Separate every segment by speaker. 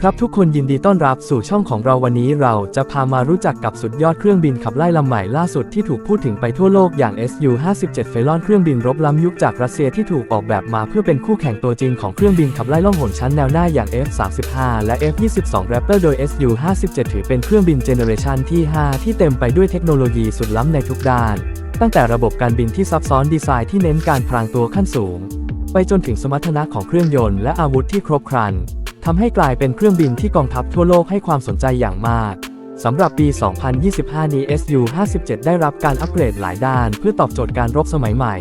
Speaker 1: ครับทุกคนยินดีต้อนรับสู่ช่องของเราวันนี้เราจะพามารู้จักกับสุดยอดเครื่องบินขับไล่ลำใหม่ล่าสุดที่ถูกพูดถึงไปทั่วโลกอย่าง Su-57 เฟลอนเครื่องบินรบล้ำยุคจากรัสเซียที่ถูกออกแบบมาเพื่อเป็นคู่แข่งตัวจริงของเครื่องบินขับไล่ล่องหนชั้นแนวหน้าอย่าง F-35 และ F-22 Raptor โดย Su-57 ถือเป็นเครื่องบินเจเนอเรชันที่ 5 ที่เต็มไปด้วยเทคโนโลยีสุดล้ำในทุกด้าน ตั้งแต่ระบบการบินที่ซับซ้อนดีไซน์ที่เน้นการพรางตัวขั้นสูง ไปจนถึงสมรรถนะของเครื่องยนต์และอาวุธที่ครบครัน ทำให้กลายเป็นเครื่องบินที่กองทัพทั่วโลกให้ความสนใจอย่างมากสำหรับปี 2025 นี้ Su-57 ได้รับการอัปเกรดหลายด้าน เพื่อตอบโจทย์การรบสมัยใหม่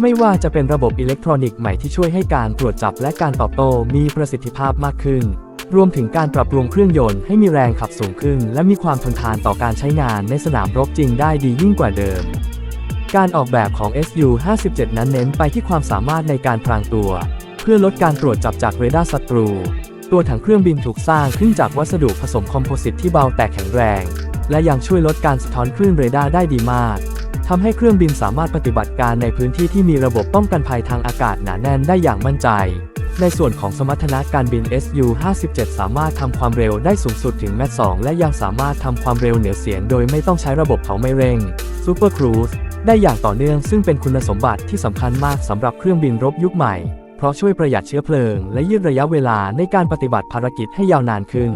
Speaker 1: ไม่ว่าจะเป็นระบบอิเล็กทรอนิกส์ใหม่ที่ช่วยให้การตรวจจับและการตอบโต้มีประสิทธิภาพมากขึ้น รวมถึงการปรับปรุงเครื่องยนต์ให้มีแรงขับสูงขึ้น และมีความทนทานต่อการใช้งานในสนามรบจริงได้ดียิ่งกว่าเดิม การออกแบบของ Su-57 นั้นเน้นไปที่ความสามารถในการพรางตัว เพื่อลดการตรวจจับจากเรดาร์ศัตรู ตัวถังเครื่องบินถูกสร้างขึ้นจากวัสดุผสมคอมโพสิตที่เบาแต่แข็งแรง และยังช่วยลดการสะท้อนคลื่นเรดาร์ได้ดีมากทำให้เครื่องบินสามารถปฏิบัติการในพื้นที่ที่มีระบบป้องกันภัยทางอากาศหนาแน่นได้อย่างมั่นใจ ในส่วนของสมรรถนะการบิน Su-57 สามารถทำความเร็วได้สูงสุดถึงแมท2และยังสามารถทำความเร็วเหนือเสียงโดยไม่ต้องใช้ระบบเผาไม่เร่ง Super Cruise ได้อย่างต่อเนื่องซึ่งเป็นคุณสมบัติที่สำคัญมากสำหรับเครื่องบินรบยุคใหม่ ราะช่วยประหยัดเชื้อเพลิง และยืดระยะเวลาในการปฏิบัติภารกิจให้ยาวนานขึ้น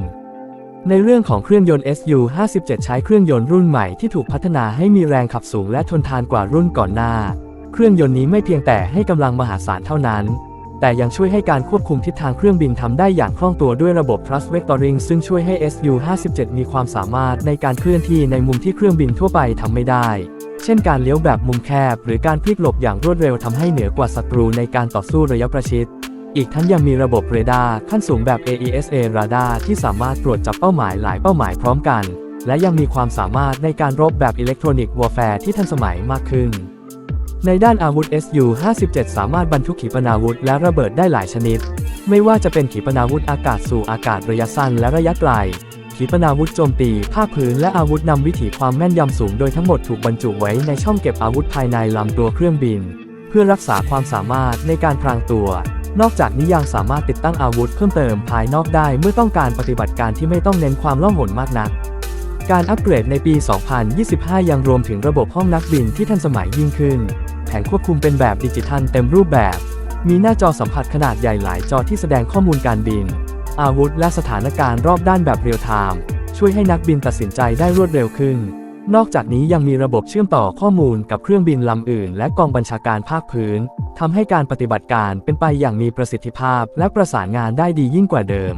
Speaker 1: ในเรื่องของเครื่องยนต์ Su-57 ใช้เครื่องยนต์รุ่นใหม่ที่ถูกพัฒนาให้มีแรงขับสูงและทนทานกว่ารุ่นก่อนหน้า เครื่องยนต์นี้ไม่เพียงแต่ให้กำลังมหาศาลเท่านั้น แต่ยังช่วยให้การควบคุมทิศทางเครื่องบินทำได้อย่างคล่องตัวด้วยระบบ thrust vectoring ซึ่งช่วยให้ Su-57 มีความสามารถในการเคลื่อนที่ในมุมที่เครื่องบินทั่วไปทำไม่ได้ เช่นการเลี้ยวแบบมุมแคบ หรือการพลิกหลบอย่างรวดเร็วทำให้เหนือกว่าศัตรูในการต่อสู้ระยะประชิด อีกทั้งยังมีระบบเรดาร์ขั้นสูงแบบ AESA radar ที่สามารถตรวจจับเป้าหมายหลายเป้าหมายพร้อมกัน และยังมีความสามารถในการรบแบบอิเล็กทรอนิกส์วอร์แฟร์ที่ทันสมัยมากขึ้น ในด้านอาวุธ Su-57 สามารถบรรทุกขีปนาวุธและระเบิดได้หลายชนิด ไม่ว่าจะเป็นขีปนาวุธอากาศสู่อากาศระยะสั้นและระยะไกล ขีปนาวุธโจมตีภาคพื้นและอาวุธนำวิถีความแม่นยำสูงโดยทั้งหมดถูกบรรจุไว้ในช่องเก็บอาวุธภายในลำตัวเครื่องบิน เพื่อรักษาความสามารถในการพรางตัว นอกจากนี้ยังสามารถติดตั้งอาวุธเพิ่มเติมภายนอกได้เมื่อต้องการปฏิบัติการที่ไม่ต้องเน้นความล่องหนมากนัก การอัปเกรดในปี 2025 ยังรวมถึงระบบห้องนักบินที่ทันสมัยยิ่งขึ้น แผงควบคุมเป็นแบบดิจิทัลเต็มรูปแบบ มีหน้าจอสัมผัสขนาดใหญ่หลายจอที่แสดงข้อมูลการบิน อาวุธ และสถานการณ์รอบด้านแบบเรียลไทม์ช่วยให้นักบินตัดสินใจได้รวดเร็วขึ้น นอกจากนี้ยังมีระบบเชื่อมต่อข้อมูลกับเครื่องบินลำอื่น และกองบัญชาการภาคพื้นทำให้การปฏิบัติการเป็นไปอย่างมีประสิทธิภาพ และประสานงานได้ดียิ่งกว่าเดิม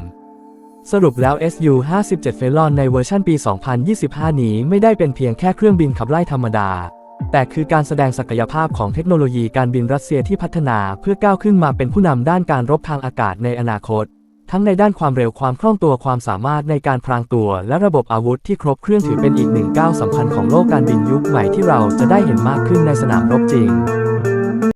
Speaker 1: สรุปแล้ว Su-57 เฟลอนในเวอร์ชันปี 2025 นี้ไม่ได้เป็นเพียงแค่เครื่องบินขับไล่ธรรมดา แต่คือการแสดงศักยภาพของเทคโนโลยีการบินรัสเซียที่พัฒนาเพื่อก้าวขึ้นมาเป็นผู้นำด้านการรบทางอากาศในอนาคต ทั้งในด้านความเร็วความคล่องตัวความสามารถในการพรางตัว และระบบอาวุธที่ครบเครื่องถือเป็นอีกหนึ่งก้าวสำคัญของโลกการบินยุคใหม่ที่เราจะได้เห็นมากขึ้นในสนามรบจริง